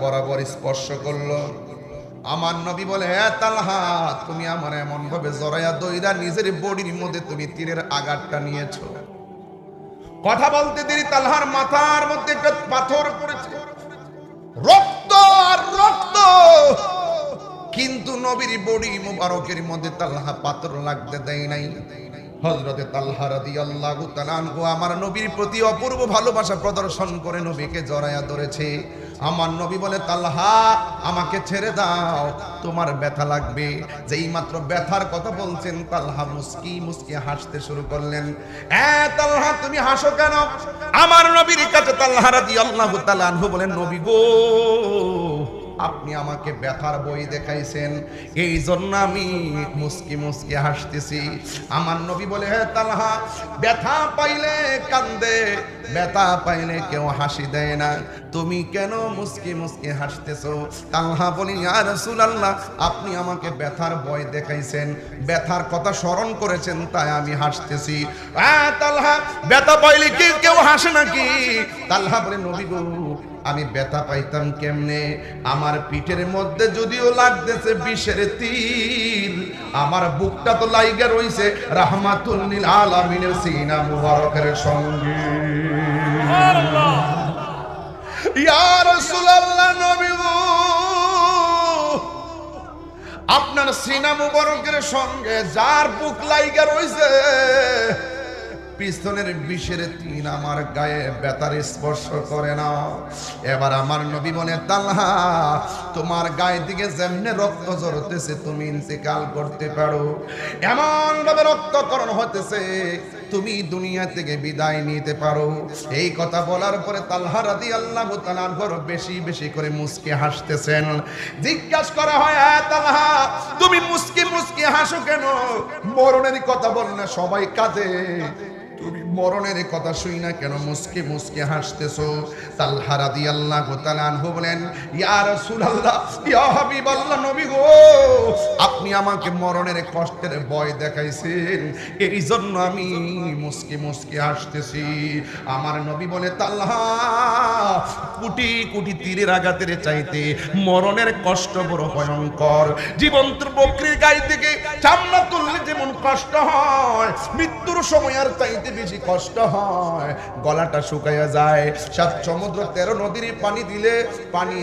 বরাবর স্পর্শ করল। আমার নবী বলে হ্যাঁ তালহা, তুমি আমার এমন ভাবে জড়াইয়া দইরা নিজের বডির মধ্যে তুমি তীরের আঘাতটা নিয়েছো। কথা বলতে দেরি, তালহার মাথার মধ্যে একটা পাথর পড়েছে। রক্ত আর রক্ত। কিন্তু নবীর বডি মুবারকের মধ্যে তালহা পাত্র লাগতে দেয় নাই। হজরতে তালহা রাদি আল্লাহ আমার নবীর প্রতি অপূর্ব ভালোবাসা প্রদর্শন করে নবীকে জড়ায়া ধরেছে। আমার নবী বলে তাল্লাহা আমাকে ছেড়ে দাও। তোমার ব্যথা লাগবে। যেই মাত্র ব্যথার কথা বলছেন তাল্লাহা মুস্কি মুস্কি হাসতে শুরু করলেন। এ তালহা, তুমি হাসো কেন? আমার নবীর কাছে তাল্লাহা রাদিয়াল্লাহু তাআলা আনহু বলেন, নবী গো আপনি আমাকে ব্যথার বই দেখাইছেন। এই জন্য আমি মুসকি মুসকি হাসতেছি। আমার নবী বলে, হে তালহা, ব্যথা পাইলে কান্দে, ব্যথা পাইলে কেউ হাসি দেয় না। তুমি কেন মুসকি মুসকি হাসতেছো? তালহা বলি আর রাসূলুল্লাহ, আপনি আমাকে ব্যথার বই দেখাইছেন। ব্যথার কথা স্মরণ করেছেন, তাই আমি হাসতেছি। আ তালহা, ব্যথা পাইলে কি কেউ হাসে নাকি? তালহা বলে, নবী গো আমি ব্যথা পাইতাম কেমনে? আমার পিঠের মধ্যে যদিও লাগতেছে বিষের তীর আমার বুকটা তো লাইগা রইছে রাহমাতুল্লিল আলামিনের সিনা মুবারকের সঙ্গে। আপনার সিনা মুবারকের সঙ্গে যার বুক লাইগা রইছে পিস্তলের বিষের তিন আমার গায়ে বেতার স্পর্শ করে না। এবার আমার নবী বলে তালহা তোমার গায়ে দিকে যেমনে রক্ত ঝরতেছে তুমি ইন্তেকাল করতে পারো। এমন ভাবে রক্তকরণ হতেছে তুমি দুনিয়া থেকে বিদায় নিতে পারো। এই কথা বলার পরে তালহা রাদি আল্লাহ তালার ঘর বেশি বেশি করে মুসকে হাসতেছেন। জিজ্ঞাসা করা হয় "হ্যাঁ, তালহা তুমি মুসকে মুসকে হাসো কেন? মরণের কথা বল না সবাই কাঁদে। তুমি মরণের কথা শুই না কেন? মুসকে মুসকে হাসতেছো। তালহা রাদিয়াল্লাহু তাআলা আনহু বলেন, ইয়া রাসূলুল্লাহ, ইয়া হাবিবাল্লাহ, নবী গো, আপনি আমাকে মরণের কষ্টের ভয় দেখাইছেন। এই জন্য আমি মুসকে মুসকে হাসতেছি। আমার নবী বলে, তালহা, কোটি কোটি তীরের আঘাতের চাইতে মরণের কষ্ট বড় ভয়ঙ্কর। জীবন্ত বকরির গায়ে থেকে চামড়া তুললে যেমন কষ্ট হয় গলাটা শুকাইয়া যায়। সমুদ্র তেরো নদীর পানি দিলে পানি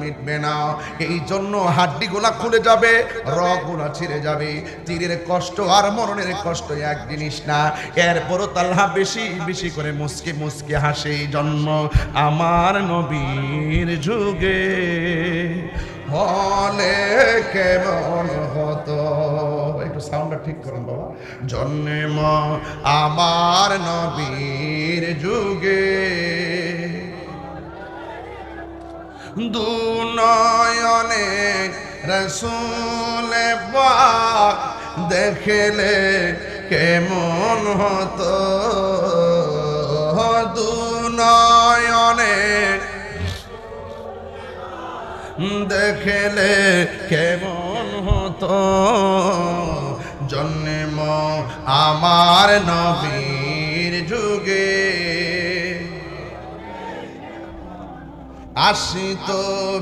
মিটবে না। এই জন্য হাড্ডি গোলা খুলে যাবে রগুলা ছিঁড়ে যাবে। তীরের কষ্ট আর মরণের কষ্ট এক জিনিস না। এরপরও তাল্হা বেশি বেশি করে মুসকে মুসকে হাসে। জন্ম আমার নবীর যুগে। হলে কেমন হতো? একটু সাউন্ডটা ঠিক করুন বাবা। জন্ম আমার নবীর যুগে। দুনয়নে রসুল পাক দেখলে কেমন হতো? দুনয়নে দেখলে কেমন হতো? জন্ম আমার নবীর যুগে আসিত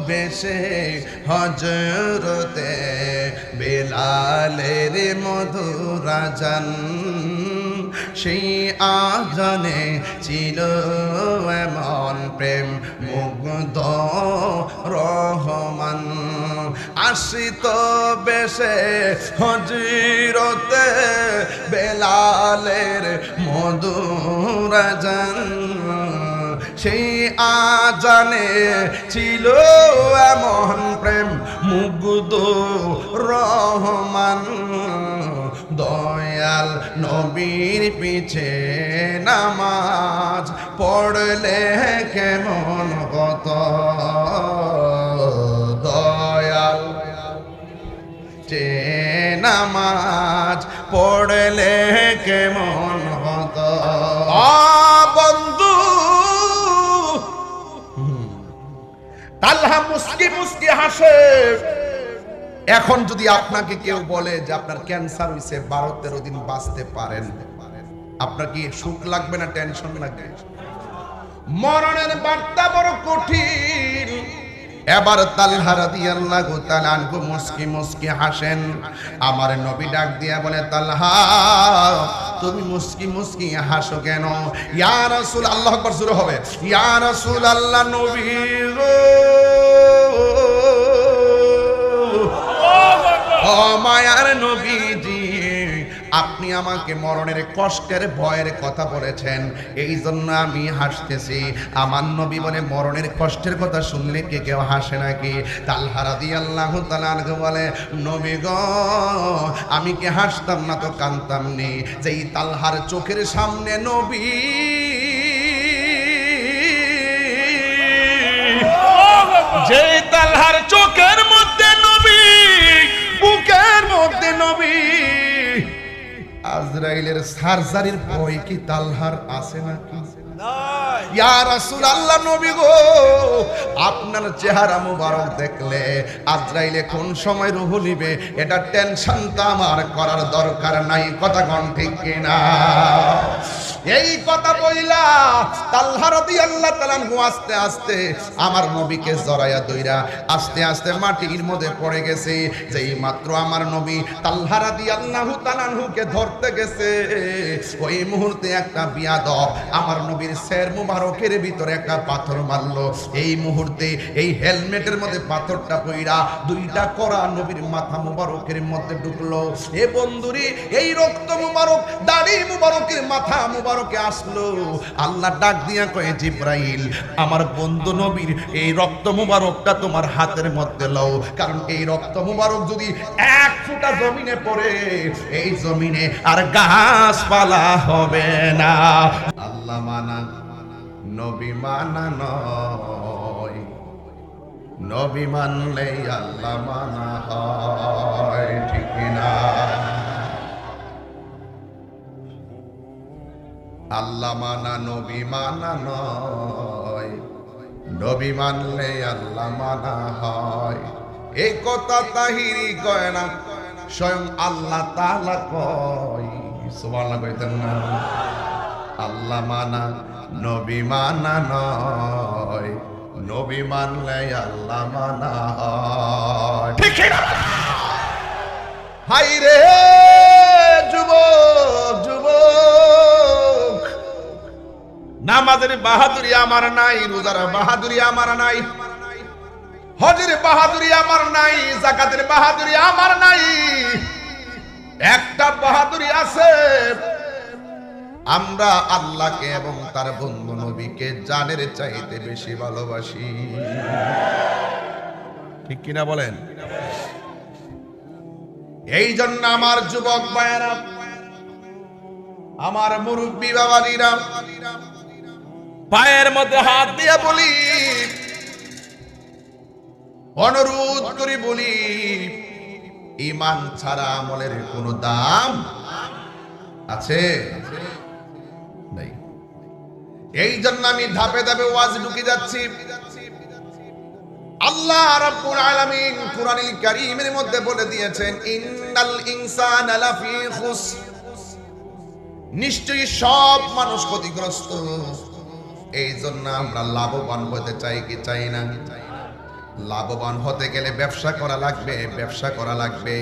বেশে হজরতে বেলালের মধুরাজান সেই আজানে ছিল এমন প্রেম মুগ্ধ রহমান আসিত বেশে হজিরতে বেলালের মধুরাজান সেই আজানে ছিল এমন প্রেম মুগ্ধ রহমান। দয়াল নবীর পিছে নামাজ পড়লে কেমন কত নামাজ পড়লে কেমন হতো? বন্ধু। তালহা মুস্কি মুস্কি হাসে। এখন যদি আপনাকে কেউ বলে যে আপনার ক্যান্সার হইছে বারো তেরো দিন বাঁচতে পারেন। আপনার কি সুখ লাগবে না টেনশন লাগবে? মরণের বার্তা বড় কঠিন। এবার তালহারা দিয়ে আল্লাহ তালানকু মুস্কি মুস্কি হাসেন। আমার নবী ডাক দিয়া বলে তালহা তুমি মুস্কি মুস্কি হাসো কেন? ইয়া রাসূল আল্লাহ আকবার শুরু হবে। ইয়া রাসূল আল্লাহ নবী গো। ও মায়ার নবীজি আপনি আমাকে মরণের কষ্টের ভয়ের কথা বলেছেন। এই জন্য আমি হাসতেছি। আমার নবী বলে, মরণের কষ্টের কথা শুনলে কে কেউ হাসে নাকি? তালহারা দিয়ে আল্লাহ তালাকে বলে, নবী গ, আমি কি হাসতাম না তো কানতাম নি? যে এই তালহার চোখের সামনে নবী আজরাইলের সার্জারির ভয় কি তালহার আছে নাকি? রাসূলুল্লাহ নবী গো আপনার চেহারা মুবারক দেখলে আজরাইলে কোন সময় রুহু নিবে এটা টেনশনটা আমার করার দরকার নাই কথা কন ঠিক কিনা? এই কথা বইলা তালহা রাদিয়াল্লাহু তাআলা আনহু আস্তে আস্তে আমার নবীকে জড়াইয়া দইরা আস্তে আস্তে মাটির মধ্যে পড়ে গেছে। যেই মাত্র আমার নবী তালহা রাদিয়াল্লাহু তাআলা আনহুকে ধরতে গেছে, ওই মুহূর্তে একটা বিয়াদব আমার নবীর শের মুবারকের ভিতরে একটা পাথর মারলো। এই মুহূর্তে এই হেলমেটের মধ্যে পাথরটা পইরা দুইটা করা নবীর মাথা মুবারকের মধ্যে ঢুকলো। এ বন্ধুরি, এই রক্ত মুবারক, দাড়ি মুবারকের মাথা মুবারকে আসলো। আল্লাহ ডাক দিয়া কয়ে, জিব্রাইল, আমার বন্ধু নবীর এই রক্ত মুবারকটা তোমার হাতের মধ্যে লও। কারণ এই রক্ত মুবারক যদি এক ফুটা জমিনে পড়ে, এই জমিনে আর গাছপালা হবে না। আল্লাহ মানা, নবী মানা নয়। নবী মানলে আল্লাহ মানা হয়, ঠিক না আল্লাহ মানা, নবী মানা নয়। নবী মানলে আল্লাহ মানা হয়। এই কথা তাহিরি কয় না, স্বয়ং আল্লাহ তাআলা কয়। সুবহানাল্লাহ কইতেন না। আল্লাহ মানা, নবী মানা নয়। নবী মানলে আল্লাহ মানা হয়। ঠিক না? হাই রে যুবক যুবক। নামাজের বাহাদুরি আমার নাই, রোজার বাহাদুরি আমার নাই, হজের বাহাদুরি আমার নাই, জাকাতের বাহাদুরি আমার নাই। একটা বাহাদুরি আছে, আমরা আল্লাহকে এবং তার বন্ধু নবীকে জানের চাইতে বেশি ভালোবাসি। ঠিক কিনা বলেন? এই জন্য আমার যুবক ভাইয়েরা, আমার মুরব্বী বাবাজিরা পায়ের মধ্যে হাত দিয়ে বলি, অনুরোধ করি বলি, ইমান ছাড়া আমলের কোনো দাম আছে? এই জন্য আমি ধাপে ধাপে ওয়াজ ঢুকে যাচ্ছি। আল্লাহ রাব্বুল আলামিন কুরআনুল কারীমের মধ্যে বলে দিয়েছেন, ইন্নাল ইনসানা লাফি খুসর। নিশ্চয়ই সব মানুষ ক্ষতিগ্রস্ত। এই জন্য আমরা লাভবান হতে চাই কি চাই না? লাভবান হতে গেলে ব্যবসা করা লাগবে, ব্যবসা করা লাগবে।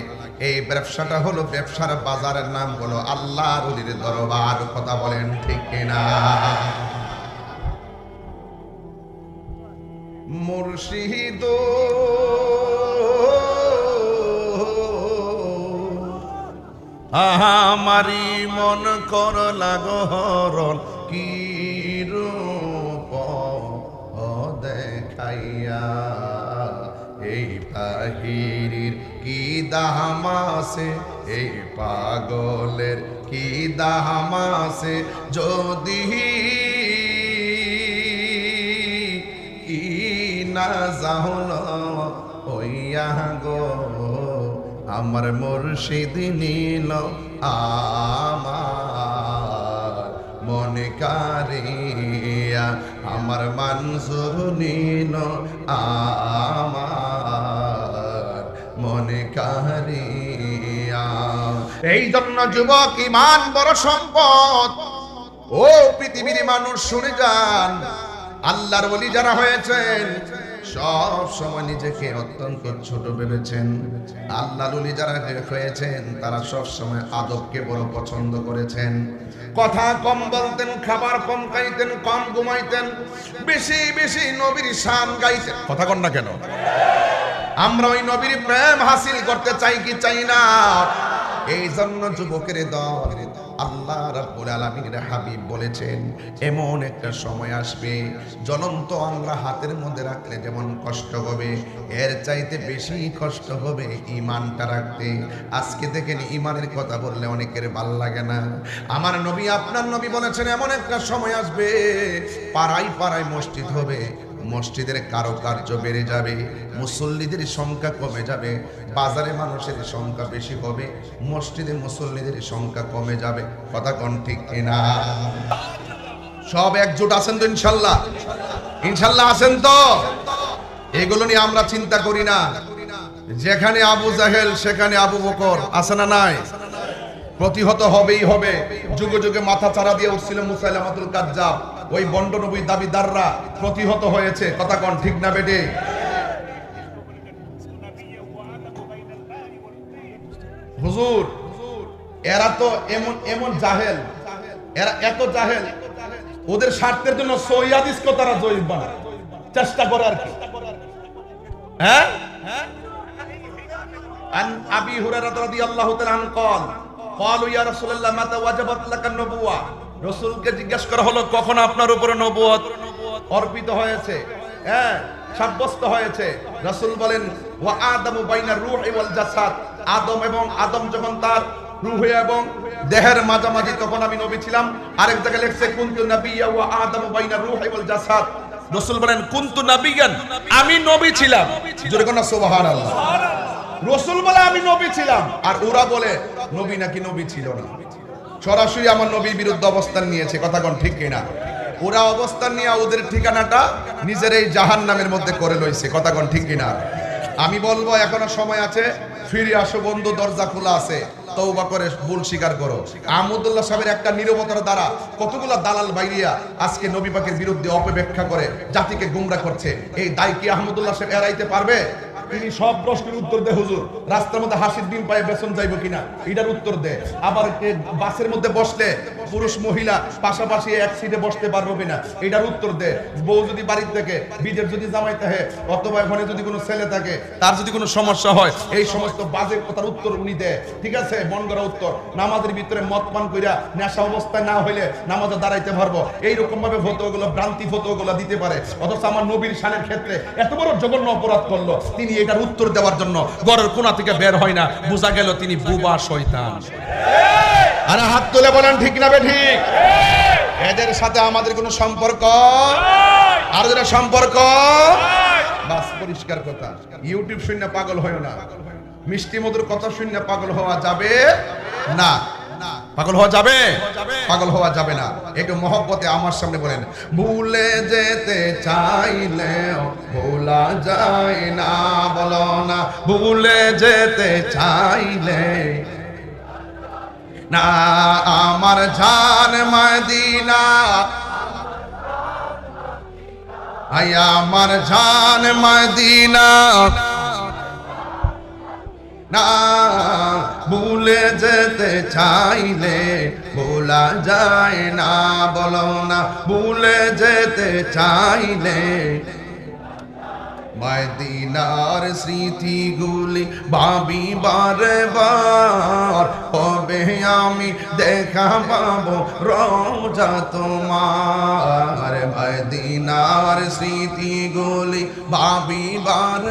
এই ব্যবসাটা হলো ব্যবসার বাজারের নাম হলো আল্লাহর অলির দরবার, কথা বলেন ঠিক কিনা? মুর্শিদ আমারি মন কর লাগরণ কি দেখাইয়া এই তাহিরির কি দামাসে এই পাগলের কি দামাসে যদি ই না জাহল হইয়া গো, আমার মুর্শিদ নীল আমার মনে কারিয়া আমার মানসুর নীন আমার, মনে কারিয়া। এই জন্য যুবক, ইমান বড় সম্পদ। ও পৃথিবীর মানুষ, শুনে যান। আল্লাহর বলি যারা হয়েছেন সব সময় নিজেকে অত্যন্ত ছোট ভেবেছেন। আল্লাহ লুলি যারা হয়েছেন, তারা সব সময় আদবকে বড় পছন্দ করেছেন। কথা কম বলতেন, খাবার কম খাইতেন, কম ঘুমাইতেন, বেশি বেশি নবীর শান গাইতেন। কথা কন না কেন? আমরা ওই নবীর প্রেম হাসিল করতে চাই কি চাই না? এই জন্য যুবকের দল আল্লাহ রাব্বুল আলামিনের হাবিব বলেছেন, এমন একটা সময় আসবে, জ্বলন্ত আমরা হাতের মধ্যে রাখলে যেমন কষ্ট হবে, এর চাইতে বেশি কষ্ট হবে ইমানটা রাখতে। আজকে দেখেন ইমানের কথা বললে অনেকের ভালো লাগে না। আমার নবী, আপনার নবী বলেছেন, এমন একটা সময় আসবে, পাড়ায় পাড়ায় মসজিদ হবে মসজিদের কারুকার্য বেড়ে যাবে, মুসল্লিদের সংখ্যা কমে যাবে, বাজারে মানুষের সংখ্যা বেশি হবে, মসজিদে মুসল্লিদের সংখ্যা কমে যাবে। কথা কোন ঠিক কিনা? সব একজোট আছেন তো ইনশাল্লাহ? ইনশাল্লাহ আছেন তো? এগুলো নিয়ে আমরা চিন্তা করি না। যেখানে আবু জাহেল, সেখানে আবু বকর, আছে না নাই? প্রতিহত হবেই হবে। যুগে যুগে মাথা চারা দিয়ে উঠছিল মুসাইলামাতুল কাজ্জাব। ওই বন্ড নবী দাবিদাররা প্রতিহত হয়েছে কথা কন ঠিক না বেটে হুজুর এরা তো এমন এমন জাহেল এরা এত জাহেল ওদের স্বার্থের জন্য সৈয়াদিসকে তারা জয়ীব বানায় চেষ্টা করে আর কি হ্যাঁ عن ابي هريره رضي الله تعالى عنه قال قالوا يا رسول الله متى وجبت لك النبوه রাসূলকে জিজ্ঞেস করা হলো কখন আপনার উপরে নবুয়ত অর্পিত হয়েছে? হ্যাঁ সাব্যস্ত হয়েছে। রাসূল বলেন ওয়া আদামু বাইনা রূহি ওয়াল জাসাদ। আদম এবং আদম যখন তার রূহে এবং দেহের মাঝামাঝি তখন আমি নবী ছিলাম। আরেক জায়গায় লেখছে কুনতু নাবিয়্যা ওয়া আদামু বাইনা রূহি ওয়াল জাসাদ। রাসূল বলেন কুনতু নাবিয়ান আমি নবী ছিলাম। জোরে কোন সুবহানাল্লাহ। রসুল বলে আমি নবী ছিলাম। আর ওরা বলে নবী নাকি নবী ছিল না। সরাসরি আমার নবীর বিরুদ্ধে অবস্থান নিয়েছে, কথা কোন ঠিক কিনা? ওরা অবস্থান নিয়ে ওদের ঠিকানাটা নিজের এই জাহান নামের মধ্যে করে লইছে, কথা কোন ঠিক কিনা? আমি বলব, এখনও সময় আছে, ফিরে আসো বন্ধু, দরজা খোলা আছে। তৌবা করে ভুল স্বীকার করো। আহমদুল্লাহ সাহেবের একটা নিরবতার দ্বারা কতগুলা দালাল বাইরিয়া আজকে নবী পাকের বিরুদ্ধে অপব্যাখ্যা করে জাতিকে গুমরা করছে। এই দায় কি আহমদুল্লাহ সাহেব এড়াইতে পারবে? তিনি সব প্রশ্নের উত্তর দেয় হুজুর। রাস্তার মধ্যে হাসির দিন পায়ে বেতন যাইব কিনা? এটার উত্তর দেয় আবার বাসের মধ্যে বসলে পুরুষ মহিলা পাশাপাশি এক সিটে বসতে পারব কিনা? এটার উত্তর দেয় বউ যদি বাড়ির থেকে, বিদেশ যদি জামাই থাকে অথবা এখানে যদি কোনো ছেলে থাকে, তার যদি কোনো সমস্যা হয়, এই সমস্ত বাজে কথার উত্তর উনি দেয়। ঠিক আছে? করা উত্তর। নামাজের ভিতরে মদ পান কইরা নেশা অবস্থায় না হইলে নামাজে দাঁড়াইতে পারব। ফতোগুলো ভ্রান্তি ফতোগুলো দিতে পারে। অথচ আমার নবীর শানের ক্ষেত্রে এত বড় জঘন্য অপরাধ করল। তিনি এটার উত্তর দেওয়ার জন্য ঘরের কোনা থেকে বের হয় না। বোঝা গেল তিনি বুবা শয়তান। আরে হাত তুলে বলেন ঠিক না বে ঠিক? এদের সাথে আমাদের কোনো সম্পর্ক? আর সম্পর্ক? বাস পরিষ্কার কথা। ইউটিউব শূন্য পাগল হয় না। মিষ্টি মধুর কথা শূন্য পাগল হওয়া যাবে না। পাগল হওয়া যাবে? পাগল হওয়া যাবে না। একটু মহব্বতে আমার সামনে বলেন, ভুলে যেতে চাইলে ভোলা যায় না, বলো না। ভুলে যেতে চাইলে না, আমার জান মদিনা। আই আমার জান মদিনা। না ভুলে যেতে চাইলে ভোলা যায় না, বলো না ভুলে যেতে চাইলে। মদিনার স্মৃতিগুলি ভাবি বারে বার কবে আমি দেখা পাবো রোজা তোমার? মদিনার স্মৃতিগুলি ভাবি বার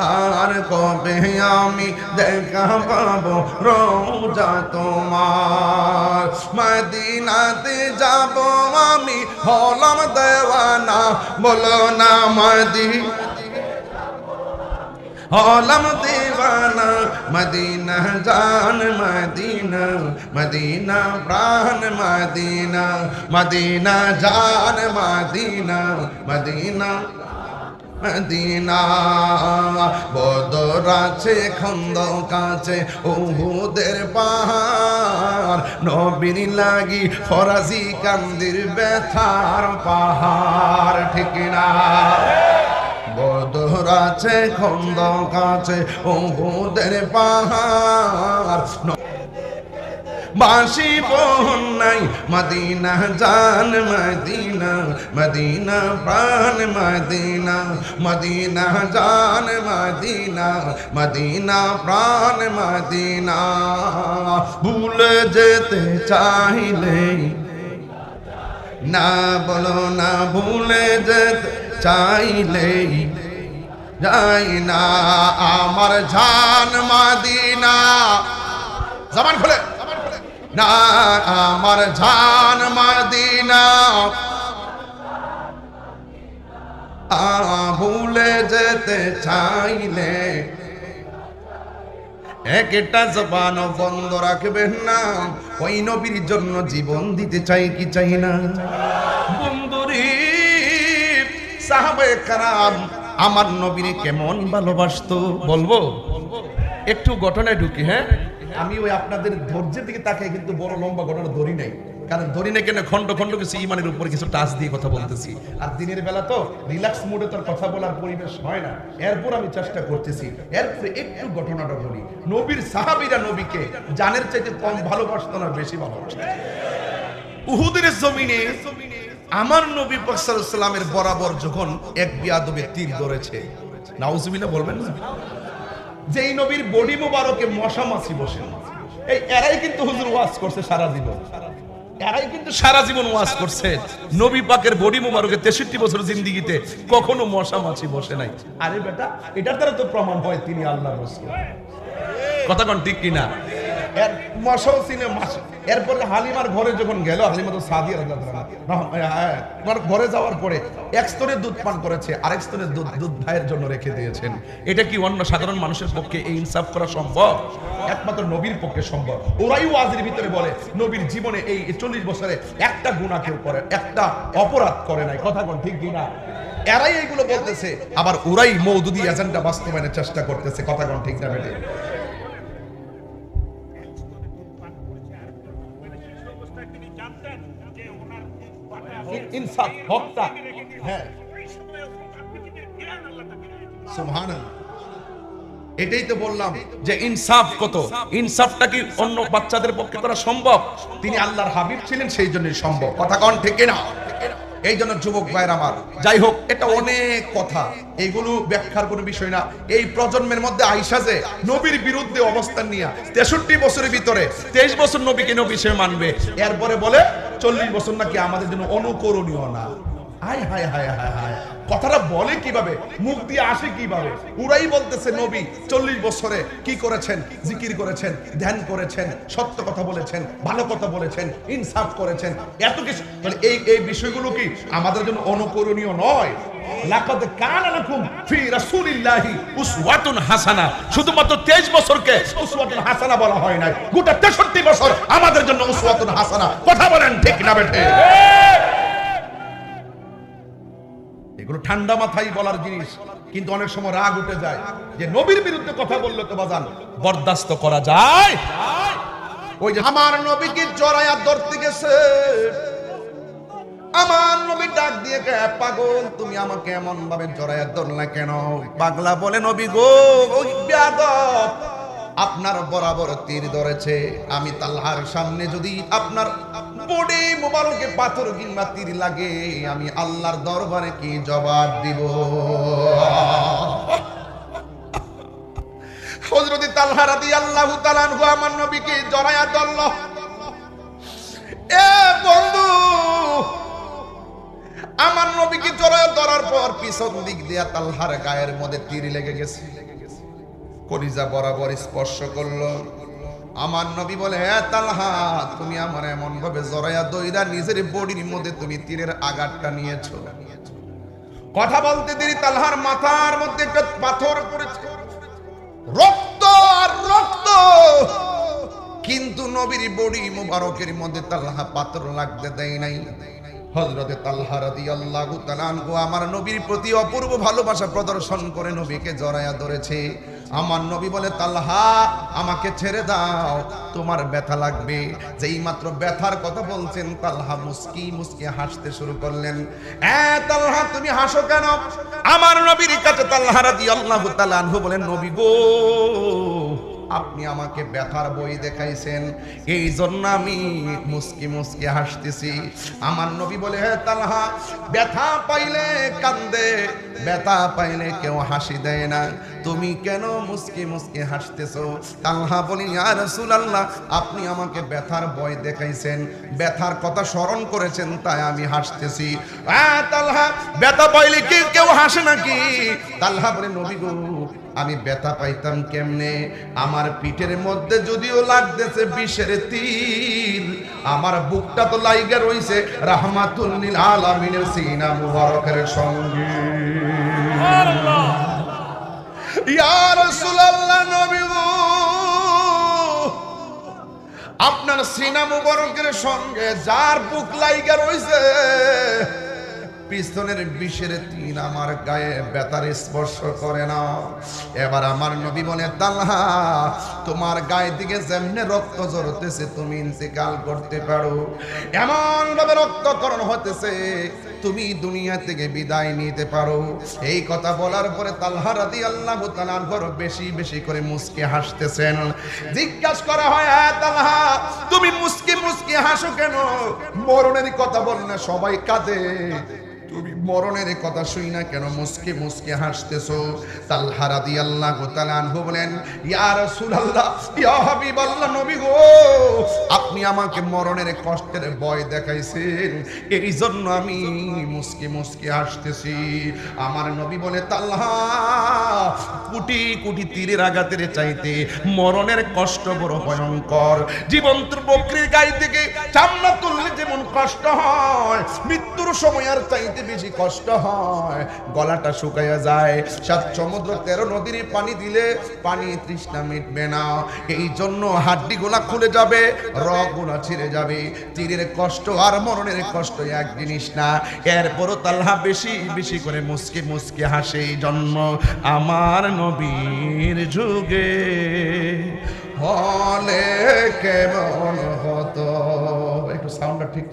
আর কবে আমি দেখা পাবো রোজা তোমার? মদিনাতে যাব আমি, হলাম দেওয়ানা, বলো না মদি। হলাম দেওয়ানা, মদিনা জান, মদিনা মদিনা প্রাণ, মদিনা মদিনা জান, মদিনা মদিনা মদিনা। বদর আছে খন্দ কাছে উহুদের পাহাড়। নবীর লাগি ফরাজি কান্দির ব্যথার পাহাড়, ঠিক না? বদর আছে খন্দ কাছে উহুদের পাহাড়। বাসি পোহন নাই, মদিনা জান মদিনা মদিনা প্রাণ মদিনা মদিনা জান মদিনা মদিনা প্রাণ মদিনা। ভুলে যেতে চাইলে না বলো না, ভুলে যেতে চাইলেই যাই না। আমার জান মদিনা, জবান খুলে। না, আমার জান মদিনা। ভুলে যেতে চাইলে একটা জবান বন্ধ রাখবেন না। ওই নবীর জন্য জীবন দিতে চাই কি চাই না? বন্ধুরি আমার নবীরে কেমন ভালোবাসতো? বলব? একটু ঘটনায় ঢুকি হ্যাঁ? আমি ওই আপনাদের ধৈর্যের দিকে তাকিয়ে কিন্তু বড় লম্বা ঘটনা ধরি নাই। কারণ ধরি না কেন? খন্ড খন্ড কিছু ইমানের উপরে কিছু টাচ দিয়ে কথা বলতেছি। আর দিনের বেলা তো রিল্যাক্স মুডে তোর কথা বলার পরিবেশ হয় না। এরপর আমি চেষ্টা করতেছি। এরপরে একটু ঘটনাটা বলি। নবীর সাহাবীরা নবীকে জানের চাইতে কম ভালোবাসতো না, বেশি ভালোবাসতো। উহুদের জমিনে আমার নবী সাল্লামের বরাবর যখন এক বিয়াদবে তীর ধরেছে, নাউজুবিল্লাহ বলবেন না? যেই নবীর বডি মোবারকে মশা মাছি বসে এই এরাই কিন্তু হুজুর ওয়াজ করছে সারা জীবন। এরাই কিন্তু সারা জীবন ওয়াজ করছে। নবী পাকের বডি মোবারকে তেষট্টি বছর জিন্দিগিতে কখনো মশা মাছি বসে নাই। আরে বেটা, এটার দ্বারা তো প্রমাণ হয় তিনি আল্লাহ কথা কোন ঠিক কিনা? এরপরে হালিমার ঘরে যখন গেল, হালিমা তো সাদিয়া ঘরে যাওয়ার পরে এক স্তরের দুধ পান করেছে, আরেক স্তরের দুধ দুধ ভাইয়ের জন্য রেখে দিয়েছেন। এটা কি অন্য সাধারণ মানুষের পক্ষে এই ইনসাফ করা সম্ভব? একমাত্র নবীর পক্ষে সম্ভব। ওরাই ওয়াজের ভিতরে বলে, নবীর জীবনে এই চল্লিশ বছরে একটা গুণা কেউ করে, একটা অপরাধ করে নাই। কথা কোন ঠিক কিনা? এরাই এইগুলো বলতেছে। আবার ওরাই মৌদুদি এজেন্ডা বাস্তবায়নের চেষ্টা করতেছে। কথা কোন ঠিক না বেটে? ইনসাফ হকটা হ্যাঁ। এটাই তো বললাম যে ইনসাফ কত? ইনসাফটা কি অন্য বাচ্চাদের পক্ষে করা সম্ভব? তিনি আল্লাহর হাবিব ছিলেন, সেই জন্যই সম্ভব। কথা কন ঠিক না এই জন্য যুবক ভাইয়ের আমার, যাই হোক, এটা অনেক কথা। এইগুলো ব্যাখ্যার কোনো বিষয় না। এই প্রজন্মের মধ্যে আইসা যে নবীর বিরুদ্ধে অবস্থান নিয়ে তেষট্টি বছরের ভিতরে তেইশ বছর নবীকে নবী সে মানবে, এরপরে বলে চল্লিশ বছর নাকি আমাদের জন্য অনুকরণীয় না। হায় হায় হায় হায় হায় কথাটা বলে কীভাবে? মুখ দিয়ে আসে কীভাবে? উরাই বলতেছে, নবী, চল্লিশ বছরে কি করেছেন? জিকির করেছেন, ধ্যান করেছেন, সত্য কথা বলেছেন, ভালো কথা বলেছেন, ইনসাফ করেছেন, এত কিছু তাহলে এই এই বিষয়গুলো কি আমাদের জন্য অনুকরণীয় নয়? হাসানা। শুধুমাত্র 23 বছরকে হাসানা বলা হয় গোটা 63 বছর আমাদের জন্য উসওয়াতুন হাসানা। কথা বলেন ঠিক না বেঠে? এগুলো ঠান্ডা মাথায় বলার জিনিস, কিন্তু অনেক সময় রাগ উঠে যায় যে নবীর বিরুদ্ধে কথা বললে তো বাজান বরদাস্ত করা যায়। ওই যে, আমার নবীকে জড়াইয়া ধরতে গেছে। আমার নবী ডাক দিয়ে কে, পাগল, তুমি আমাকে এমন ভাবে জড়াইয়া ধরলে কেন? পাগলা বলে, নবী গো, ওই বেয়াদব। আপনার বরাবর তীর ধরেছে। আমি তাল্লাহার সামনে যদি আপনার বডি মোবারকে পাথর কিংবা তীর লাগে, আমি আল্লাহর দরবারে কি জবাব দিব? হযরত তালহা রাদিয়াল্লাহু তাআলা আনহু আমার নবীকে জড়াইয়া ধরল। এ বন্ধু, আমার নবীকে জড়াইয়া ধরার পর পিছন দিক দিয়া তালহার গায়ের মধ্যে তীর লেগে গেছে। কলিজা বরাবর স্পর্শ করল। আমার নবী বলে হ্যাঁ তালহা, তুমি আমার এমন ভাবে জড়াইয়া দইরা নিজের বডির মধ্যে তুমি তীরের আঘাতটা নিয়েছো। কথা বলতে দেরি, তালহার মাথার মধ্যে একটা পাথর পড়েছে। রক্ত আর রক্ত। কিন্তু নবীর বডি মুবারকের মধ্যে তালহা পাথর লাগতে দেয় নাই। হজরতে তাল্হা তাআলা আনহু আমার নবীর প্রতি অপূর্ব ভালোবাসা প্রদর্শন করে নবীকে জড়ায়া ধরেছে। আমার নবী বলে, তাল্হা, আমাকে ছেড়ে দাও, তোমার ব্যথা লাগবে। যেই মাত্র ব্যথার কথা বলছেন, তাল্হা মুস্কি মুস্কি হাসতে শুরু করলেন। এ তাল্হা, তুমি হাসো কেন? আমার নবীর কাছে তাল্লাহা রাদিয়াল্লাহু তাআলা আনহু বলেন, নবী গো আপনি আমাকে ব্যথার বই দেখাইছেন। এই জন্য আমি মুসকি মুসকি হাসতেছি। আমার নবী বলে, হে তালহা, ব্যথা পাইলে কান্দে, ব্যথা পাইলে কেউ হাসি দেয় না। তুমি কেন মুসকি মুসকি হাসতেছো? তালহা বলি আর রাসূলুল্লাহ, আপনি আমাকে ব্যথার বই দেখাইছেন। ব্যথার কথা স্মরণ করেছেন, তাই আমি হাসতেছি। তালহা, ব্যথা পাইলে কি কেউ হাসে নাকি? তালহা বলে, নবী গো আমি ব্যথা পাইতাম কেমনে? আমার পিঠের মধ্যে যদিও লাগতেছে বিষের তীর আমার বুকটা তো লাইগা রইছে রাহমাতুল্লিল আলামিনের সিনা মুবারকের সঙ্গে। আপনার সিনা মুবারকের সঙ্গে যার বুক লাইগা রইছে পিস্তনের বিষের তিন আমার গায়ে বেতার স্পর্শ করে না। এবার আমার নবী বলে তাল্হা তোমার গায়ে দিকে যেমনে রক্ত জড়তেছে তুমি ইন্তেকাল করতে পারো। এমন ভাবে রক্তকরণ হতেছে তুমি দুনিয়া থেকে বিদায় নিতে পারো। এই কথা বলার পরে তালহা রাদি আল্লাহ তালার ঘর বেশি বেশি করে মুসকে হাসতেছেন। জিজ্ঞাসা করা হয় "হ্যাঁ, তালহা তুমি মুসকি মুসকি হাসো কেন? মরণের কথা বল না সবাই কাঁদে। তুমি মরণের কথা শুই না কেন? মুসকে মুসকে হাসতেছো। তালহা রাদিয়াল্লাহু তাআলা আনহু বলেন, ইয়া রাসূলুল্লাহ, ইয়া হাবিবাল্লাহ, নবী গো, আপনি আমাকে মরণের কষ্টের ভয় দেখাইছেন। এই জন্য আমি মুসকে মুসকে হাসতেছি। আমার নবী বলে, তালহা, কোটি কোটি তীরের আঘাতের চাইতে মরণের কষ্ট বড় ভয়ঙ্কর। জীবন্ত বকরির গায়ে থেকে চামড়া তুললে যেমন কষ্ট হয় সময় আর চাইতে বেশি কষ্ট হয়। গলাটা শুকাইয়া যায়। সাত সমুদ্র তেরো নদীর পানি দিলে পানি তৃষ্ণা মিটবে না। এই জন্য হাড্ডি গোলা খুলে যাবে, রগ গোলা ছিঁড়ে যাবে। তীরের কষ্ট আর মরণের কষ্ট এক জিনিস না। এরপরও তাল্হা বেশি বেশি করে মুসকে মুসকে হাসে। জন্ম আমার নবীর যুগে। হলে ঠিক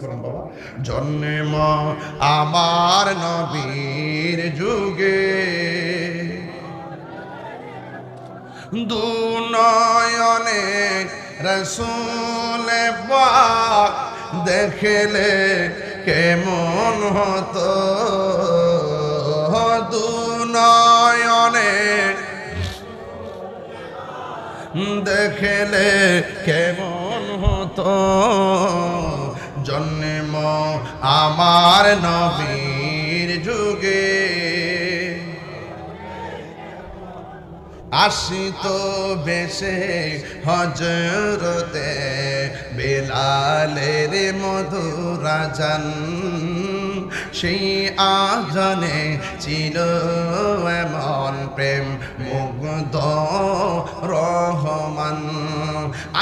জন্ম আমার নবীর যুগে দু নয়নে রসুল পাক দেখলে কেমন হতো? দুনয়নে দেখলে কেমন হতো? জন্ম আমার নবীর যুগে। আসিত বেশে হজরতে বেলালের মধুরাজান সেই আজানে ছিল এমন প্রেম মুগ্ধ রহমান।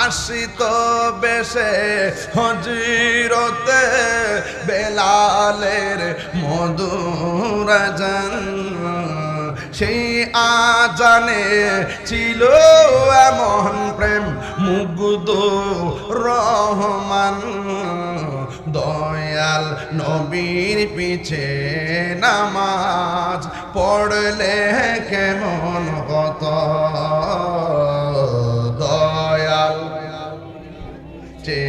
আসিত বেশে হজিরতে বেলালের মধুরাজান সেই আজানে ছিল এমন প্রেম মুগ্ধ রহমান। দয়াল নবীর পিছে নামাজ পড়লে কেমন কত দয়াল যে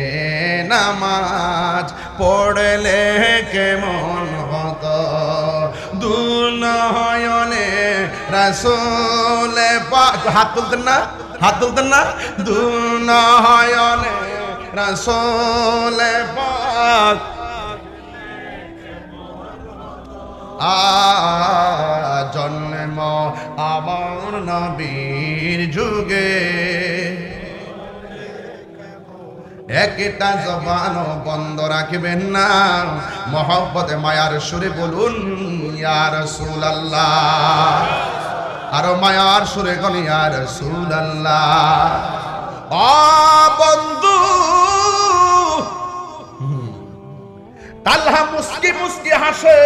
নামাজ পড়লে কেমন হতো? দুনয়নে রাসূলে পাক হাত তুলতেন না? হাত তুলতেন না? দুনয়নে রাসূলে পাক জন্ম আমার নবীর যুগে। একটা জবান বন্ধ রাখবেন না। মহব্বতে, মায়ার সুরে বলুন, ইয়া রাসূলুল্লাহ। আরও মায়ার সুরে গনিয়ার সুদাল্লাহ আ বন্ধু। তালহা মুস্কি মুস্কি হাসে।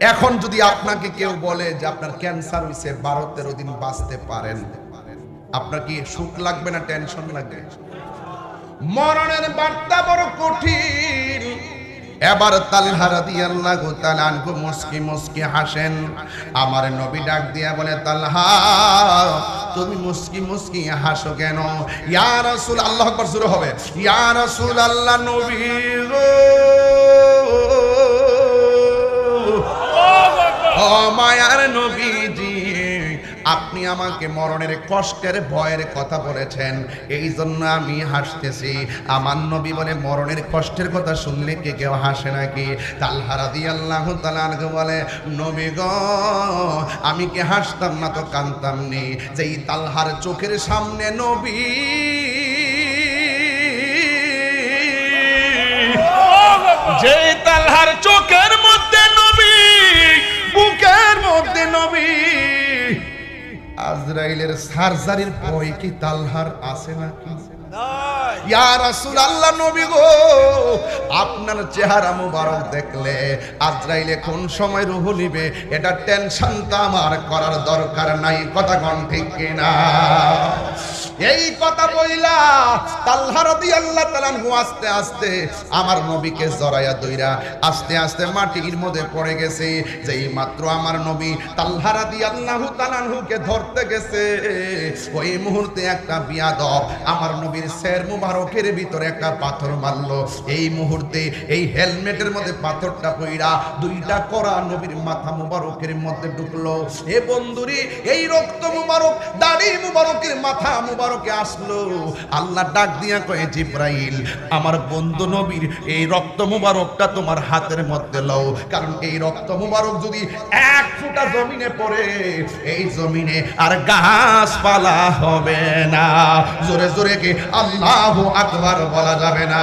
এখন যদি আপনাকে কেউ বলে যে আপনার ক্যান্সার হয়েছে বারো তেরো দিন বাঁচতে পারেন। আপনার কি সুখ লাগবে না, টেনশন লাগবে? মরণের বার্তা বড় কঠিন। এবার তালহারা দিয়ে আল্লাহ তালানকু মুস্কি হাসেন। আমার নবী ডাক দিয়া বলে, তালহা, তুমি মুস্কি মুস্কি হাসো কেন? ইয়া রাসূল আল্লাহ আকবার শুরু হবে। ইয়া রাসূল আল্লাহ নবী গো। ও মায়ার নবীজি আপনি আমাকে মরণের কষ্টের ভয়ের কথা বলেছেন এই জন্য আমি হাসতেছি। আমার নবী বলে মরণের কষ্টের কথা শুনলে কে কেউ হাসে নাকি? তালহারা দিয়ে আল্লাহ তালানকে বলে নবী গ আমি কি হাসতাম না তো কানতাম নি। যেই তালহার চোখের সামনে নবী যে তালহার চোখের মধ্যে নবী। আজরাইলের সার্জারির ভয় কি তালহার আছে না রাসূলুল্লাহ নবী গো আপনার চেহারা মুবারক দেখলে আজরাইলে কোন সময় রুহ নিবে এটা টেনশন তো আমার করার দরকার নাই কথা কন ঠিক কিনা? এই কথা বইলা তালহা রাদিয়াল্লাহু তাআলা আনহু আস্তে আস্তে আমার নবীকে জড়াইয়া দইরা আস্তে আস্তে মাটির মধ্যে পড়ে গেছে, যেই মাত্র আমার নবী তালহা রাদিয়াল্লাহু তাআলা আনহুকে ধরতে গেছে। ওই মুহূর্তে একটা বিয়াদব আমার নবীর শের মুবারকের ভিতরে একটা পাথর মারলো। এই মুহূর্তে এই হেলমেটের মধ্যে পাথরটা পইরা দুইটা করা নবীর মাথা মুবারকের মধ্যে ঢুকলো। এ বন্ধুরি, এই রক্ত মুবারক, দাড়ি মুবারকের মাথা মুবারকে আসলো। আল্লাহ ডাক দিয়া কয়ে, জিব্রাইল, আমার বন্ধু নবীর এই রক্ত মোবারকটা তোমার হাতের মধ্যে লও। কারণ এই রক্ত মোবারক যদি এক ফুটা জমিনে পড়ে, এই জমিনে আর গাছপালা হবে না। জোরে জোরে কি, আল্লাহ আকবার বলা যাবে না।